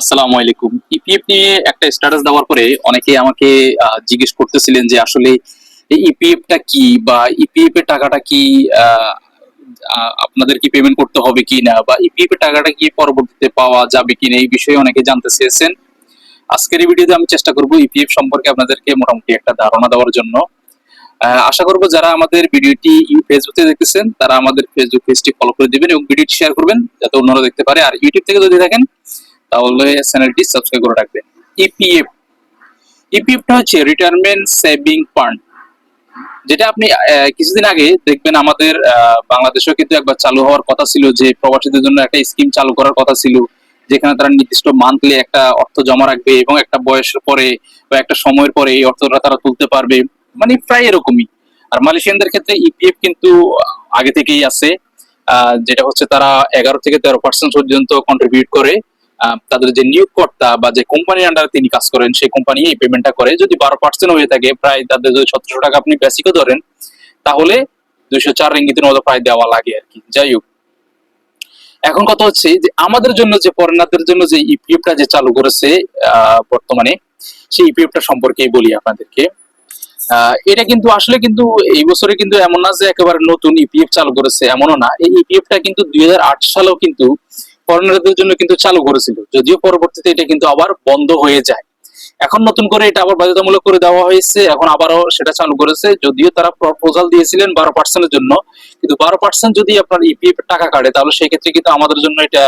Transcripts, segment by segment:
আসসালামু আলাইকুম। ইপিএফ নিয়ে একটা স্ট্যাটাস দেওয়ার পরে অনেকে আমাকে জিজ্ঞেস করতেছিলেন যে আসলে ইপিএফটা কি বা ইপিএফ এর টাকাটা কি আপনাদের কি পেমেন্ট করতে হবে কি না বা ইপিএফ এর টাকাটা কি পরবর্তীতে পাওয়া যাবে কি না এই বিষয়ে অনেকে জানতে চেয়েছেন। আজকের এই ভিডিওতে আমি চেষ্টা করব ইপিএফ সম্পর্কে আপনাদেরকে মোটামুটি একটা ধারণা দেওয়ার জন্য। আশা করব যারা আমাদের ভিডিওটি ফেসবুকে দেখতেছেন, তারা আমাদের ফেসবুক পেজটি ফলো করে দিবেন এবং ভিডিওটি শেয়ার করবেন, যাতে অন্যরা দেখতে পারে। আর ইউটিউব থেকে যদি দেখেন তাহলে চ্যানেলটি সাবস্ক্রাইব করে রাখবেন। ইপিএফ ইপিএফটা হচ্ছে রিটায়ারমেন্ট সেভিং ফান্ড যেটা আপনি কিছুদিন আগে দেখবেন আমাদের বাংলাদেশেও কিন্তু একবার চালু হওয়ার কথা ছিল যে প্রবাসীদের জন্য একটা স্কিম চালু করার কথা ছিল, যেখানে তারা নির্দিষ্ট মান্থলি একটা অর্থ জমা রাখবে এবং একটা বয়সের পরে বা একটা সময়ের পরে এই অর্থটা তারা তুলতে পারবে। মানে প্রায় এরকমই। আর মালয়েশিয়ানদের ক্ষেত্রে ইপিএফ কিন্তু আগে থেকেই আছে যেটা হচ্ছে তারা এগারো থেকে তেরো পার্সেন্ট পর্যন্ত কন্ট্রিবিউট করে। তাদের যে নিয়োগকর্তা বা যে কোম্পানির আন্ডারে তিনি কাজ করেন সেই কোম্পানি এই পেমেন্টটা করে। যদি বারো পার্সেন্ট হয়ে থাকে প্রায় তাদের যদি সতেরোশো টাকা আপনি বেসিকও ধরেন তাহলে দুইশো চার রিঙ্গিতের মতো প্রায় দেওয়া লাগে আর কি। যাই হোক। এখন কথা হচ্ছে যে আমাদের জন্য যে ফরেনারদের জন্য যে ইপিএফটা যে চালু করেছে আহ, বর্তমানে সেই ইপিএফটা সম্পর্কেই বলি আপনাদেরকে। আহ, এটা কিন্তু আসলে কিন্তু এই বছরে কিন্তু এমন না যে একেবারে নতুন ইপিএফ চালু করেছে এমনও না। এই ইপিএফটা কিন্তু দুই হাজার আট সালেও কিন্তু ফরেনারদের জন্য কিন্তু চালু করেছিল। যদিও পরবর্তীতে এটা কিন্তু আবার বন্ধ হয়ে যায়। এখন নতুন করে এটা আবার বাধ্যতামূলক করে দেওয়া হয়েছে। এখন আবারও সেটা চালু করেছে। যদিও তারা প্রপোজাল দিয়েছিলেন বারো পার্সেন্টের জন্য, কিন্তু বারো পার্সেন্ট যদি আপনার ইপিএফ টাকা কাটে, তাহলে সেই ক্ষেত্রে কিন্তু আমাদের জন্য এটা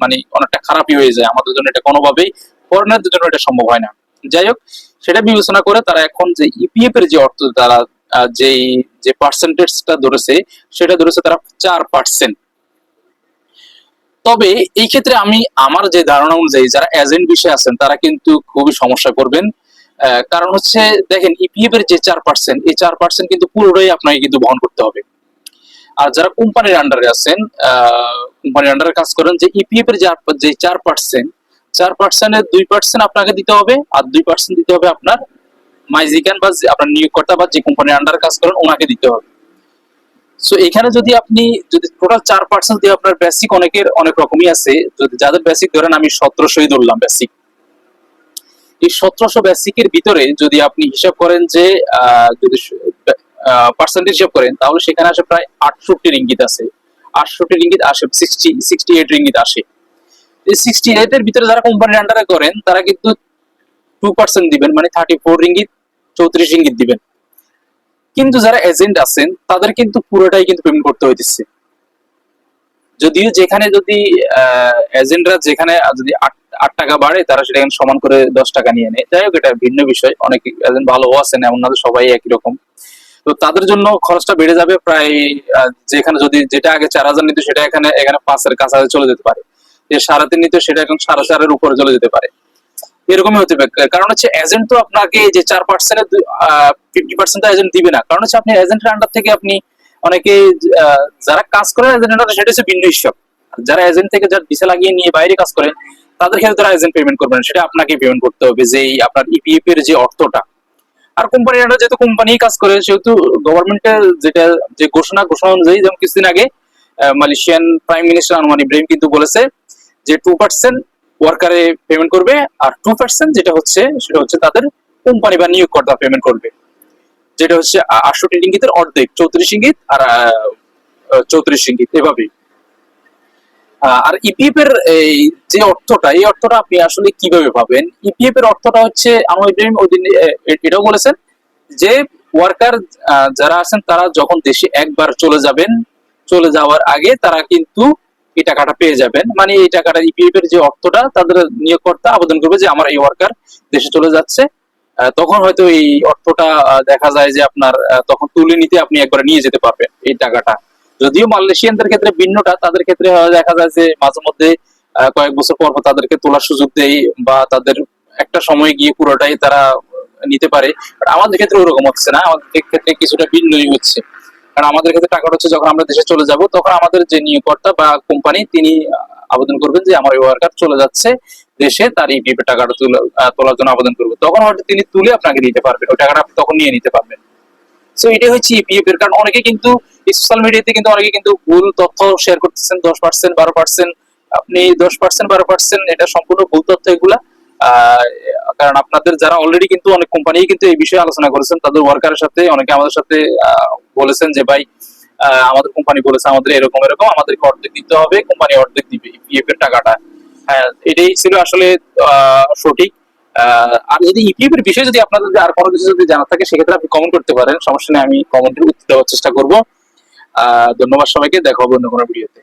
মানে অনেকটা খারাপই হয়ে যায়। আমাদের জন্য এটা কোনোভাবেই ফরেনারদের জন্য এটা সম্ভব হয় না। যাই হোক, সেটা বিবেচনা করে তারা এখন যে ইপিএফ এর যে অর্থ, তারা যেই, যে পার্সেন্টেজটা ধরেছে, সেটা ধরেছে তারা চার পার্সেন্ট তবে এই ক্ষেত্রে আমি আমার যে ধারণা অনুযায়ী যারা এজেন্ট বিষয়ে আছেন, তারা কিন্তু খুবই সমস্যা করবেন কারণ হচ্ছে দেখেন ইপিএফ এর যে চার পার্সেন্ট এই চার পার্সেন্ট কিন্তু পুরোটাই আপনাকে কিন্তু বহন করতে হবে। আর যারা কোম্পানির আন্ডারে আছেন কোম্পানির আন্ডারে কাজ করেন, যে ইপিএফ এর যে চার পার্সেন্ট চার পার্সেন্টের দুই পার্সেন্ট আপনাকে দিতে হবে, আর দুই পার্সেন্ট দিতে হবে আপনার মাইজিকান বা আপনার নিয়োগকর্তা বা যে কোম্পানির আন্ডারে কাজ করেন, ওনাকে দিতে হবে। সো এখানে যদি আপনি, যদি টোটাল চার পার্সেন্ট দিয়ে আপনার বেসিক অনেকের অনেক রকমই আছে, যদি যাদের বেসিক ধরেন আমি সতেরোশোই ধরলাম বেসিক এই সতেরোশো বেসিকের ভিতরে যদি আপনি হিসাব করেন যে যদি পার্সেন্টেজ হিসাব করেন, তাহলে সেখানে আসে প্রায় আটষট্টি রিঙ্গিত আছে। আটষট্টি রিঙ্গিত আসে সিক্সটি সিক্সটি এইট রিঙ্গিত আসে। এই সিক্সটি এইট এর ভিতরে যারা কোম্পানির আন্ডারে করেন, তারা কিন্তু টু পার্সেন্ট দিবেন মানে থার্টি ফোর রিঙ্গিত চৌত্রিশ রিঙ্গিত দিবেন। কিন্তু যারা এজেন্ট আছেন, তাদের কিন্তু পুরোটাই কিন্তু পেমেন্ট করতে হইতেছে। যদিও যেখানে যদি এজেন্টরা যেখানে যদি আট টাকা বাড়ে, তারা সেটা সমান করে দশ টাকা নিয়ে নেয়। যাই হোক, এটা ভিন্ন বিষয়। অনেক এজেন্ট ভালো আছেন, এমন না সবাই একই রকম। তো তাদের জন্য খরচটা বেড়ে যাবে প্রায় যেখানে যদি যেটা আগে চার হাজার নিত, সেটা এখানে এখানে পাঁচের কাছাকাছি চলে যেতে পারে। যে সাড়ে তিন নিত, সেটা এখন সাড়ে চারের উপরে চলে যেতে পারে। এরকমই হতে পারে। কারণ হচ্ছে এজেন্ট তো আপনাকে যে চার পার্সেন্টের ফিফটি পার্সেন্ট এজেন্ট দিবে না। কারণ হচ্ছে আপনি এজেন্টের আন্ডার থেকে আপনি অনেকে যারা কাজ করেন এজেন্টের আন্ডার সেটা হচ্ছে ভিন্ন হিসাব যারা এজেন্ট থেকে যারা ভিসা লাগিয়ে নিয়ে বাইরে কাজ করেন, তাদের ক্ষেত্রে তারা এজেন্ট পেমেন্ট করবেন সেটা আপনাকে পেমেন্ট করতে হবে যে আপনার ইপিএফ এর যে অর্থটা। আর কোম্পানি আন্ডার যেহেতু কোম্পানি কাজ করে, সেহেতু গভর্নমেন্টের যেটা, যে ঘোষণা ঘোষণা অনুযায়ী যেমন কিছুদিন আগে Malaysian prime minister Anwar Ibrahim কিন্তু বলেছে যে টু পার্সেন্ট ওয়ার্কারে পেমেন্ট করবে আর টু পার্সেন্ট যেটা হচ্ছে, সেটা হচ্ছে তাদের কোম্পানি বা নিয়োগকর্তা পেমেন্ট করবে। যেটা হচ্ছে আটষট্টি ইঙ্গিতের অর্ধেক, চৌত্রিশ ইঙ্গিত আর চৌত্রিশ ইঙ্গিত এভাবেই। আর ইপিএফ এর এই যে অর্থটা, এই অর্থটা আপনি আসলে কীভাবে পাবেন? ইপিএফ এর অর্থটা হচ্ছে, আমার ইব্রাহিম ওই দিন এটাও বলেছেন যে ওয়ার্কার যারা আছেন তারা যখন দেশে একবার চলে যাবেন, চলে যাওয়ার আগে তারা কিন্তু এই টাকাটা পেয়ে যাবেন। মানে এই টাকাটা ইপিএফ এর যে অর্থটা, তাদের নিয়োগকর্তা আবেদন করবে যে আমার এই ওয়ার্কার দেশে চলে যাচ্ছে। তখন হয়তো এই অর্থটা দেখা যায় যে আপনার তখন তুলে নিতে আপনি একবার নিয়ে যেতে পারবেন এই টাকাটা। যদিও মালয়েশিয়ানদের ক্ষেত্রে ভিন্নটা, তাদের ক্ষেত্রে দেখা যায় যে মাঝে মধ্যে কয়েক বছর পর তাদেরকে তোলার সুযোগ দেয় বা তাদের একটা সময় গিয়ে পুরোটাই তারা নিতে পারে। আমাদের ক্ষেত্রে ওরকম হচ্ছে না। আমাদের ক্ষেত্রে কিছুটা ভিন্নই হচ্ছে। কারণ আমাদের ক্ষেত্রে টাকাটা হচ্ছে যখন আমরা দেশে চলে যাব, তখন আমাদের যে নিয়োগকর্তা বা কোম্পানি, তিনি আবেদন করবেন যে আমার ওয়ার্কার চলে যাচ্ছে দেশে, তার এই পিপে টাকাটা তোলার জন্য আবেদন করবে। তখন হয়তো তিনি তুলে আপনাকে দিতে পারবেন, ওই টাকাটা আপনি তখন নিয়ে নিতে পারবেন। সো এটাই হচ্ছে ইপিএফ এর কারণ। অনেকে কিন্তু সোশ্যাল মিডিয়াতে কিন্তু অনেকে কিন্তু ভুল তথ্য শেয়ার করতেছেন, দশ পার্সেন্ট বারো পার্সেন্ট আপনি দশ পার্সেন্ট বারো পার্সেন্ট এটা সম্পূর্ণ ভুল তথ্য এগুলা। কারণ আপনাদের যারা অলরেডি কিন্তু অনেক কোম্পানি কিন্তু এই বিষয়ে আলোচনা করেছেন, তাদের ওয়ার্কারের সাথে, অনেকে আমাদের সাথে বলেছেন যে, ভাই আমাদের কোম্পানি বলেছে আমাদের এরকম এরকম, আমাদেরকে অর্ধেক দিতে হবে কোম্পানি অর্ধেক দিবে ইপিএফ এর টাকাটা। হ্যাঁ এটাই ছিল আসলে সঠিক। আর যদি ইপিএফ এর বিষয়ে যদি আপনাদের আর কোনো কিছু যদি জানা থাকে, সেক্ষেত্রে আপনি কমেন্ট করতে পারেন। সমস্যা নেই, আমি কমেন্টের উত্তর দেওয়ার চেষ্টা করব। আহ, ধন্যবাদ সবাইকে। দেখা হবে অন্য কোনো ভিডিওতে